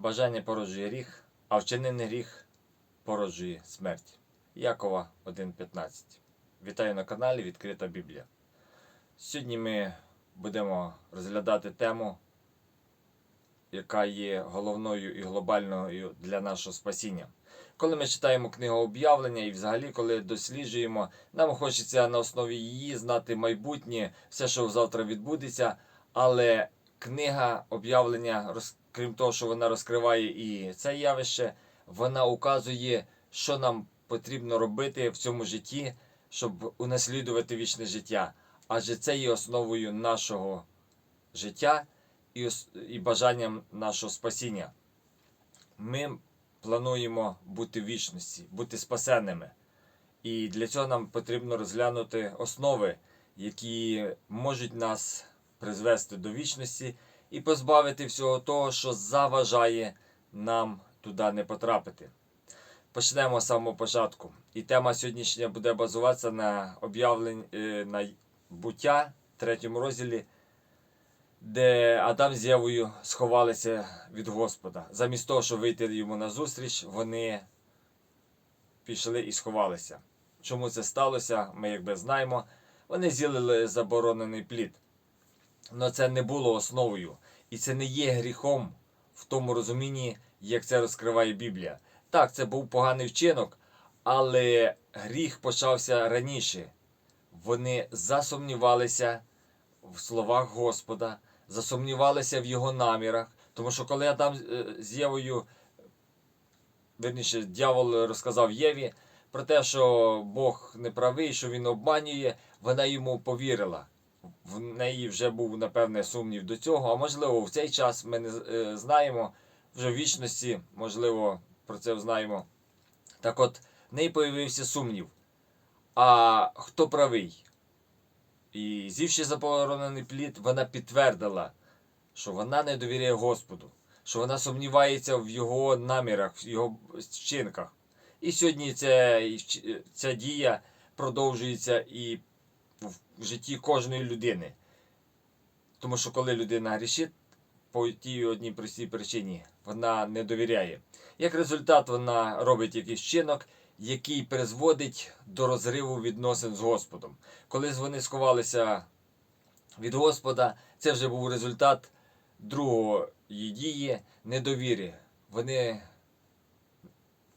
Бажання породжує гріх, а вчинений гріх породжує смерть. Якова 1.15. Вітаю на каналі Відкрита Біблія. Сьогодні ми будемо розглядати тему, яка є головною і глобальною для нашого спасіння. Коли ми читаємо книгу об'явлення і взагалі, коли досліджуємо, нам хочеться на основі її знати майбутнє, все, що завтра відбудеться. Але книга об'явлення, роз- крім того, що вона розкриває і це явище, вона указує, що нам потрібно робити в цьому житті, щоб унаслідувати вічне життя. Адже це є основою нашого життя і, і бажанням нашого спасіння. Ми плануємо бути в вічності, бути спасенними. І для цього нам потрібно розглянути основи, які можуть нас призвести до вічності і позбавити всього того, що заважає нам туди не потрапити. Почнемо з самого початку. І тема сьогоднішня буде базуватися на об'явленні е, на буття, третьому розділі, де Адам з Євою сховалися від Господа. Замість того, щоб вийти йому на зустріч, вони пішли і сховалися. Чому це сталося, ми якби знаємо. Вони з'їли заборонений плід. Але це не було основою. І це не є гріхом в тому розумінні, як це розкриває Біблія. Так, це був поганий вчинок, але гріх почався раніше. Вони засумнівалися в словах Господа, засумнівалися в його намірах. Тому що коли Адам е, з Євою, верніше, дьявол розказав Єві про те, що Бог не правий, що він обманює, вона йому повірила. В неї вже був, напевне, сумнів до цього, а можливо, в цей час ми не е, знаємо, вже в вічності, можливо, про це знаємо. Так от, в неї появився сумнів. А хто правий? І з'ївши заборонений плід, вона підтвердила, що вона не довіряє Господу, що вона сумнівається в його намірах, в його вчинках. І сьогодні ця, ця дія продовжується і в житті кожної людини. Тому що коли людина грішить, по тій одній простій причині вона не довіряє. Як результат, вона робить якийсь вчинок, який призводить до розриву відносин з Господом. Коли вони сховалися від Господа, це вже був результат другої дії недовіри. Вони,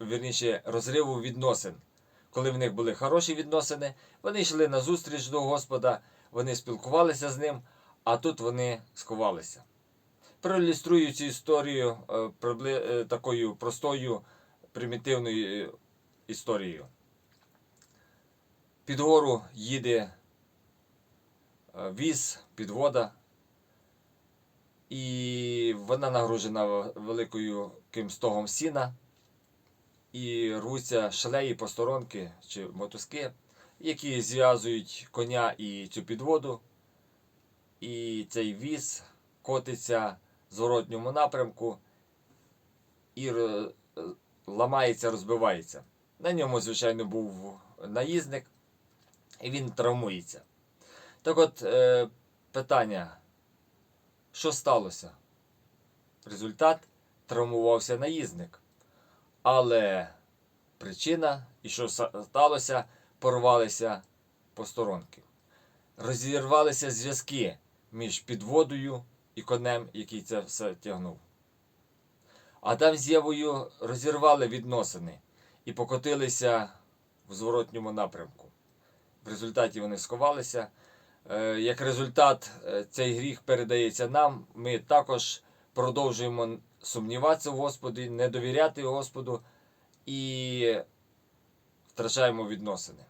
вірніше, розриву відносин. Коли в них були хороші відносини, вони йшли на зустріч до Господа, вони спілкувалися з ним, а тут вони сховалися. Проілюструю цю історію е, е, такою простою, примітивною е, історією. Під гору їде віз, підвода, і вона нагружена великою ким стогом сіна, і рвуться шлеї посторонки чи мотузки, які зв'язують коня і цю підводу. І цей віз котиться в зворотньому напрямку і ламається, розбивається. На ньому, звичайно, був наїзник, і він травмується. Так от, е, питання, що сталося? Результат травмувався наїзник. Але причина, і що сталося, порвалися посторонки. Розірвалися зв'язки між підводою і конем, який це все тягнув. Адам з Євою розірвали відносини і покотилися в зворотньому напрямку. В результаті вони сховалися. Е, Як результат, е, цей гріх передається нам. Ми також продовжуємо сумніватися в Господі, не довіряти Господу і втрачаємо відносини.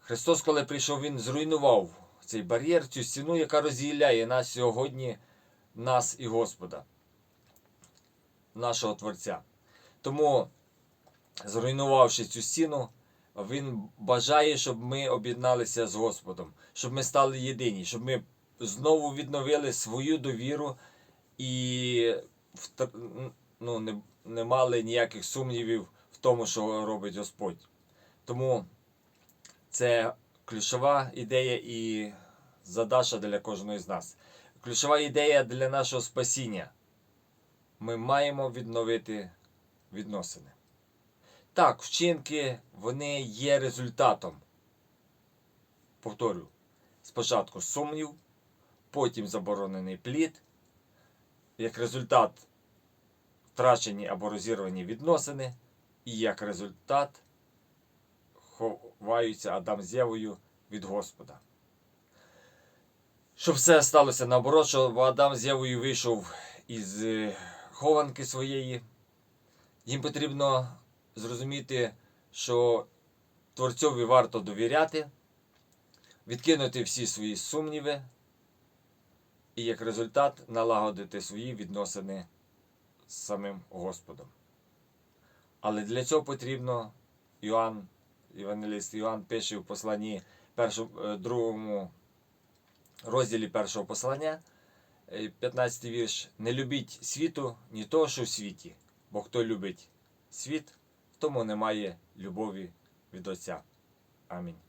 Христос, коли прийшов, Він зруйнував цей бар'єр, цю стіну, яка розділяє нас сьогодні, нас і Господа, нашого Творця. Тому, зруйнувавши цю стіну, Він бажає, щоб ми об'єдналися з Господом, щоб ми стали єдині, щоб ми знову відновили свою довіру і ну, не, не мали ніяких сумнівів в тому, що робить Господь. Тому це ключова ідея і задача для кожного з нас. Ключова ідея для нашого спасіння. ми маємо відновити відносини. Так, вчинки вони є результатом. Повторю, спочатку сумнів, потім заборонений плід, як результат втрачені або розірвані відносини, і як результат ховаються Адам з Євою від Господа. Щоб все сталося наоборот, щоб Адам з Євою вийшов із е, хованки своєї, їм потрібно зрозуміти, що Творцьові варто довіряти, відкинути всі свої сумніви і як результат налагодити свої відносини з самим Господом. Але для цього потрібно Іоанн, Євангеліст Іоанн пише в посланні першому, е, другому розділі першого послання, е, 15 вірш. Не любіть світу, ні того, що в світі, бо хто любить світ, тому немає любові від Отця. Амінь.